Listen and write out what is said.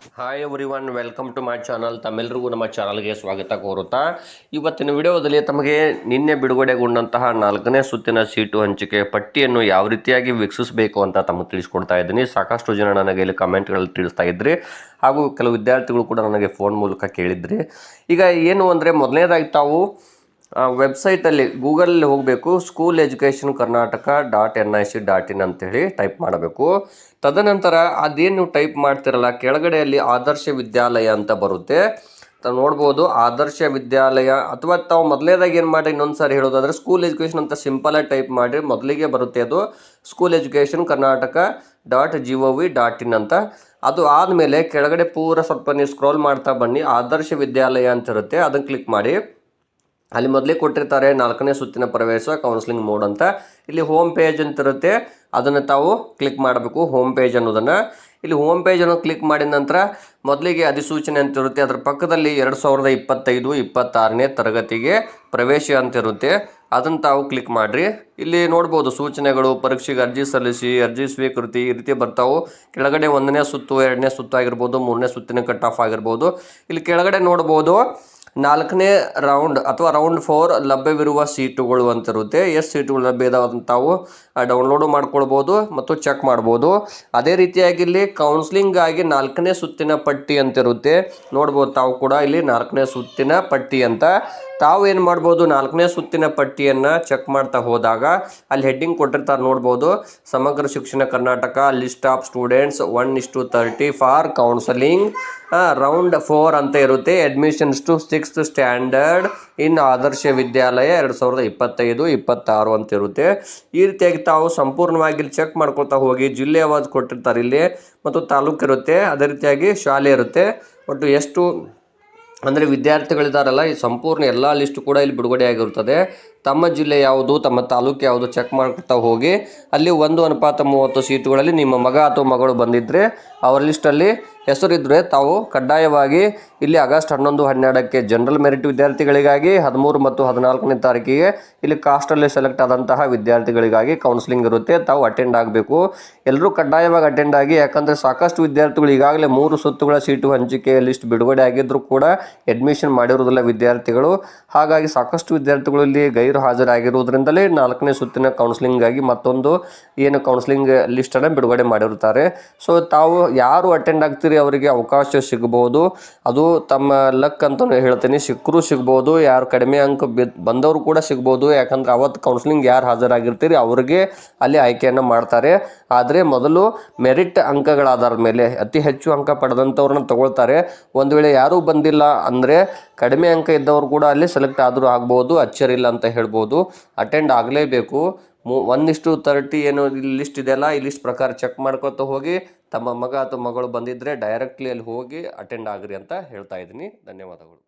Hi everyone welcome to my channel ತಮ್ಮೆಲ್ಲರಿಗೂ ನಮ್ಮ ಚಾನಲ್ಗೆ ಸ್ವಾಗತ ಕೋರುತ್ತಾ. ಇವತ್ತಿನ ವಿಡಿಯೋದಲ್ಲಿ ತಮಗೆ ನಿನ್ನೆ ಬಿಡುಗಡೆಗೊಂಡಂತಹ ನಾಲ್ಕನೇ ಸುತ್ತಿನ ಸೀಟು ಹಂಚಿಕೆ ಪಟ್ಟಿಯನ್ನು ಯಾವ ರೀತಿಯಾಗಿ ವೀಕ್ಷಿಸಬೇಕು ಅಂತ ತಮಗೆ ತಿಳಿಸ್ಕೊಡ್ತಾ ಇದ್ದೀನಿ. ಸಾಕಷ್ಟು ಜನ ನನಗೆ ಇಲ್ಲಿ ಕಮೆಂಟ್ಗಳಲ್ಲಿ ತಿಳಿಸ್ತಾ ಇದ್ರಿ. ಹಾಗೂ ಕೆಲವು ವಿದ್ಯಾರ್ಥಿಗಳು ಕೂಡ ನನಗೆ ಫೋನ್ ಮೂಲಕ ಕೇಳಿದ್ರಿ. ಈಗ ಏನು ಅಂದರೆ ಮೊದಲನೇದಾಗಿ ತಾವು ವೆಬ್ಸೈಟಲ್ಲಿ ಗೂಗಲಲ್ಲಿ ಹೋಗಬೇಕು school education Karnataka dot N I C dot in ಅಂತೇಳಿ ಟೈಪ್ ಮಾಡಬೇಕು. ತದನಂತರ ಅದೇನು ನೀವು ಟೈಪ್ ಮಾಡ್ತಿರಲ್ಲ, ಕೆಳಗಡೆಯಲ್ಲಿ ಆದರ್ಶ ವಿದ್ಯಾಲಯ ಅಂತ ಬರುತ್ತೆ. ತಾವು ನೋಡ್ಬೋದು, ಆದರ್ಶ ವಿದ್ಯಾಲಯ ಅಥವಾ ತಾವು ಮೊದಲೇದಾಗಿ ಏನು ಮಾಡಿ ಇನ್ನೊಂದು ಸಾರಿ ಹೇಳೋದಾದ್ರೆ ಸ್ಕೂಲ್ ಎಜುಕೇಷನ್ ಅಂತ ಸಿಂಪಲಾಗಿ ಟೈಪ್ ಮಾಡಿ ಮೊದಲಿಗೆ ಬರುತ್ತೆ ಅದು school education Karnataka dot G O V dot in ಅಂತ. ಅದು ಆದಮೇಲೆ ಕೆಳಗಡೆ ಪೂರ ಸ್ವಲ್ಪ ನೀವು ಸ್ಕ್ರೋಲ್ ಮಾಡ್ತಾ ಬನ್ನಿ, ಆದರ್ಶ ವಿದ್ಯಾಲಯ ಅಂತ ಇರುತ್ತೆ ಅದನ್ನು ಕ್ಲಿಕ್ ಮಾಡಿ. ಅಲ್ಲಿ ಮೊದಲೇ ಕೊಟ್ಟಿರ್ತಾರೆ ನಾಲ್ಕನೇ ಸುತ್ತಿನ ಪ್ರವೇಶ ಕೌನ್ಸಿಲಿಂಗ್ ಮೋಡ್ ಅಂತ. ಇಲ್ಲಿ ಹೋಮ್ ಪೇಜ್ ಅಂತ ಇರುತ್ತೆ. ಅದನ್ನು ತಾವು ಕ್ಲಿಕ್ ಮಾಡಬೇಕು ಹೋಮ್ ಪೇಜ್ ಅನ್ನೋದನ್ನು. ಇಲ್ಲಿ ಹೋಮ್ ಪೇಜನ್ನು ಕ್ಲಿಕ್ ಮಾಡಿದ ನಂತರ ಮೊದಲಿಗೆ ಅಧಿಸೂಚನೆ ಅಂತ ಇರುತ್ತೆ. ಅದರ ಪಕ್ಕದಲ್ಲಿ ಎರಡು ಸಾವಿರದ ಇಪ್ಪತ್ತೈದು, ಇಪ್ಪತ್ತಾರನೇ ತರಗತಿಗೆ ಪ್ರವೇಶ ಅಂತ ಇರುತ್ತೆ. ಅದನ್ನು ತಾವು ಕ್ಲಿಕ್ ಮಾಡಿರಿ. ಇಲ್ಲಿ ನೋಡ್ಬೋದು ಸೂಚನೆಗಳು, ಪರೀಕ್ಷೆಗೆ ಅರ್ಜಿ ಸಲ್ಲಿಸಿ, ಅರ್ಜಿ ಸ್ವೀಕೃತಿ ಈ ರೀತಿ ಬರ್ತಾವೆ. ಕೆಳಗಡೆ ಒಂದನೇ ಸುತ್ತು, ಎರಡನೇ ಸುತ್ತು ಆಗಿರ್ಬೋದು, ಮೂರನೇ ಸುತ್ತಿನ ಕಟ್ ಆಫ್ ಆಗಿರ್ಬೋದು. ಇಲ್ಲಿ ಕೆಳಗಡೆ ನೋಡ್ಬೋದು ನಾಲ್ಕನೇ ರೌಂಡ್ ಅಥವಾ ರೌಂಡ್ ಫೋರ್ ಲಭ್ಯವಿರುವ ಸೀಟುಗಳು ಅಂತ ಇರುತ್ತೆ. ಎಷ್ಟು ಸೀಟುಗಳು ಲಭ್ಯ ಇದಾವೆ ಅಂತ ತಾವು ಡೌನ್ಲೋಡು ಮಾಡ್ಕೊಳ್ಬೋದು ಮತ್ತು ಚೆಕ್ ಮಾಡ್ಬೋದು. ಅದೇ ರೀತಿಯಾಗಿ ಇಲ್ಲಿ ಕೌನ್ಸ್ಲಿಂಗ್ ಆಗಿ ನಾಲ್ಕನೇ ಸುತ್ತಿನ ಪಟ್ಟಿ ಅಂತಿರುತ್ತೆ ನೋಡ್ಬೋದು ತಾವು ಕೂಡ ಇಲ್ಲಿ ನಾಲ್ಕನೇ ಸುತ್ತಿನ ಪಟ್ಟಿ ಅಂತ. ತಾವು ಏನು ಮಾಡ್ಬೋದು, ನಾಲ್ಕನೇ ಸುತ್ತಿನ ಪಟ್ಟಿಯನ್ನು ಚೆಕ್ ಮಾಡ್ತಾ ಹೋದಾಗ ಅಲ್ಲಿ ಹೆಡ್ಡಿಂಗ್ ಕೊಟ್ಟಿರ್ತಾರೆ ನೋಡ್ಬೋದು. Samagra Shikshana Karnataka list of students one is to thirty for counselling round four ಅಂತ ಇರುತ್ತೆ. Admissions to sixth standard in Adarsha Vidyalaya ಎರಡು ಸಾವಿರದ ಇಪ್ಪತ್ತೈದು, ಇಪ್ಪತ್ತಾರು ಅಂತ ಇರುತ್ತೆ ಈ ರೀತಿಯಾಗಿ ತಾವು ಸಂಪೂರ್ಣವಾಗಿ ಚೆಕ್ ಮಾಡ್ಕೊತಾ ಹೋಗಿ ಜಿಲ್ಲೆ ಅವಾಜ್ ಕೊಟ್ಟಿರ್ತಾರೆ ಇಲ್ಲಿ ಮತ್ತು ತಾಲೂಕು ಇರುತ್ತೆ. ಅದೇ ರೀತಿಯಾಗಿ ಶಾಲೆ ಇರುತ್ತೆ. ಒಟ್ಟು ಎಷ್ಟು ಅಂದರೆ ವಿದ್ಯಾರ್ಥಿಗಳಿದಾರಲ್ಲ, ಈ ಸಂಪೂರ್ಣ ಎಲ್ಲ ಲಿಸ್ಟ್ ಕೂಡ ಇಲ್ಲಿ ಬಿಡುಗಡೆ ಆಗಿರುತ್ತದೆ ತಮ್ಮ ಜಿಲ್ಲೆ ಯಾವುದು, ತಮ್ಮ ತಾಲೂಕು ಯಾವುದು ಚೆಕ್ ಮಾಡ್ಕೊತಾ ಹೋಗಿ, ಅಲ್ಲಿ ಒಂದು ಅನುಪಾತ ಮೂವತ್ತು ಸೀಟುಗಳಲ್ಲಿ ನಿಮ್ಮ ಮಗ ಅಥವಾ ಮಗಳು ಬಂದಿದ್ದರೆ ಅವರ ಲಿಸ್ಟಲ್ಲಿ ಹೆಸರಿದ್ದರೆ ತಾವು ಕಡ್ಡಾಯವಾಗಿ ಇಲ್ಲಿ ಆಗಸ್ಟ್ ಹನ್ನೊಂದು, ಹನ್ನೆರಡಕ್ಕೆ ಜನರಲ್ ಮೆರಿಟ್ ವಿದ್ಯಾರ್ಥಿಗಳಿಗಾಗಿ, ಹದಿಮೂರು ಮತ್ತು ಹದಿನಾಲ್ಕನೇ ತಾರೀಕಿಗೆ ಇಲ್ಲಿ ಕಾಸ್ಟಲ್ಲಿ ಸೆಲೆಕ್ಟ್ ಆದಂತಹ ವಿದ್ಯಾರ್ಥಿಗಳಿಗಾಗಿ ಕೌನ್ಸಿಲಿಂಗ್ ಇರುತ್ತೆ, ತಾವು ಅಟೆಂಡ್ ಆಗಬೇಕು. ಎಲ್ಲರೂ ಕಡ್ಡಾಯವಾಗಿ ಅಟೆಂಡ್ ಆಗಿ, ಯಾಕಂದರೆ ಸಾಕಷ್ಟು ವಿದ್ಯಾರ್ಥಿಗಳು ಈಗಾಗಲೇ ಮೂರು ಸುತ್ತುಗಳ ಸೀಟು ಹಂಚಿಕೆ ಲಿಸ್ಟ್ ಬಿಡುಗಡೆ ಆಗಿದ್ದರೂ ಕೂಡ ಅಡ್ಮಿಷನ್ ಮಾಡಿರೋದಿಲ್ಲ ವಿದ್ಯಾರ್ಥಿಗಳು. ಹಾಗಾಗಿ ಸಾಕಷ್ಟು ವಿದ್ಯಾರ್ಥಿಗಳು ಇಲ್ಲಿ ಗೈರು ಹಾಜರಾಗಿರುವುದರಿಂದಲೇ ನಾಲ್ಕನೇ ಸುತ್ತಿನ ಕೌನ್ಸಿಲಿಂಗಾಗಿ ಮತ್ತೊಂದು ಏನು ಕೌನ್ಸಿಲಿಂಗ್ ಲಿಸ್ಟನ್ನು ಬಿಡುಗಡೆ ಮಾಡಿರುತ್ತಾರೆ. ಸೊ ತಾವು ಯಾರು ಅಟೆಂಡ್ ಆಗ್ತೀರಿ ಅವರಿಗೆ ಅವಕಾಶ ಸಿಗಬಹುದು. ಅದು ತಮ್ಮ ಲಕ್ ಅಂತ ಹೇಳ್ತೀನಿ. ಸಿಕ್ಕರೂ ಸಿಗ್ಬೋದು ಯಾರು ಕಡಿಮೆ ಅಂಕ ಬಿದ್ ಬಂದವರು ಕೂಡ ಸಿಗ್ಬೋದು ಯಾಕಂದ್ರೆ ಅವತ್ತು ಕೌನ್ಸಿಲಿಂಗ್ ಯಾರು ಹಾಜರಾಗಿರ್ತೀರಿ ಅವ್ರಿಗೆ ಅಲ್ಲಿ ಆಯ್ಕೆಯನ್ನು ಮಾಡ್ತಾರೆ. ಆದರೆ ಮೊದಲು ಮೆರಿಟ್ ಅಂಕಗಳ ಆಧಾರದ ಮೇಲೆ, ಅತಿ ಹೆಚ್ಚು ಅಂಕ ಪಡೆದಂಥವ್ರನ್ನ ತಗೊಳ್ತಾರೆ. ಒಂದು ವೇಳೆ ಯಾರೂ ಬಂದಿಲ್ಲ ಅಂದರೆ ಕಡಿಮೆ ಅಂಕ ಇದ್ದವರು ಕೂಡ ಅಲ್ಲಿ ಸೆಲೆಕ್ಟ್ ಆದರೂ ಆಗ್ಬೋದು ಅಚ್ಚರಿಲ್ಲ ಅಂತ ಹೇಳ್ಬೋದು. ಅಟೆಂಡ್ ಆಗಲೇಬೇಕು. ಮು ಒನ್ ಇಷ್ಟು ತರ್ಟಿ ಏನು ಇಲ್ಲಿ ಲಿಸ್ಟ್ ಇದೆಯಲ್ಲ, ಈ ಲಿಸ್ಟ್ ಪ್ರಕಾರ ಚೆಕ್ ಮಾಡ್ಕೊತ ಹೋಗಿ. ತಮ್ಮ ಮಗ ಅಥವಾ ಮಗಳು ಬಂದಿದ್ದರೆ ಡೈರೆಕ್ಟ್ಲಿ ಅಲ್ಲಿ ಹೋಗಿ ಅಟೆಂಡ್ ಆಗ್ರಿ ಅಂತ ಹೇಳ್ತಾ ಇದ್ದೀನಿ. ಧನ್ಯವಾದಗಳು.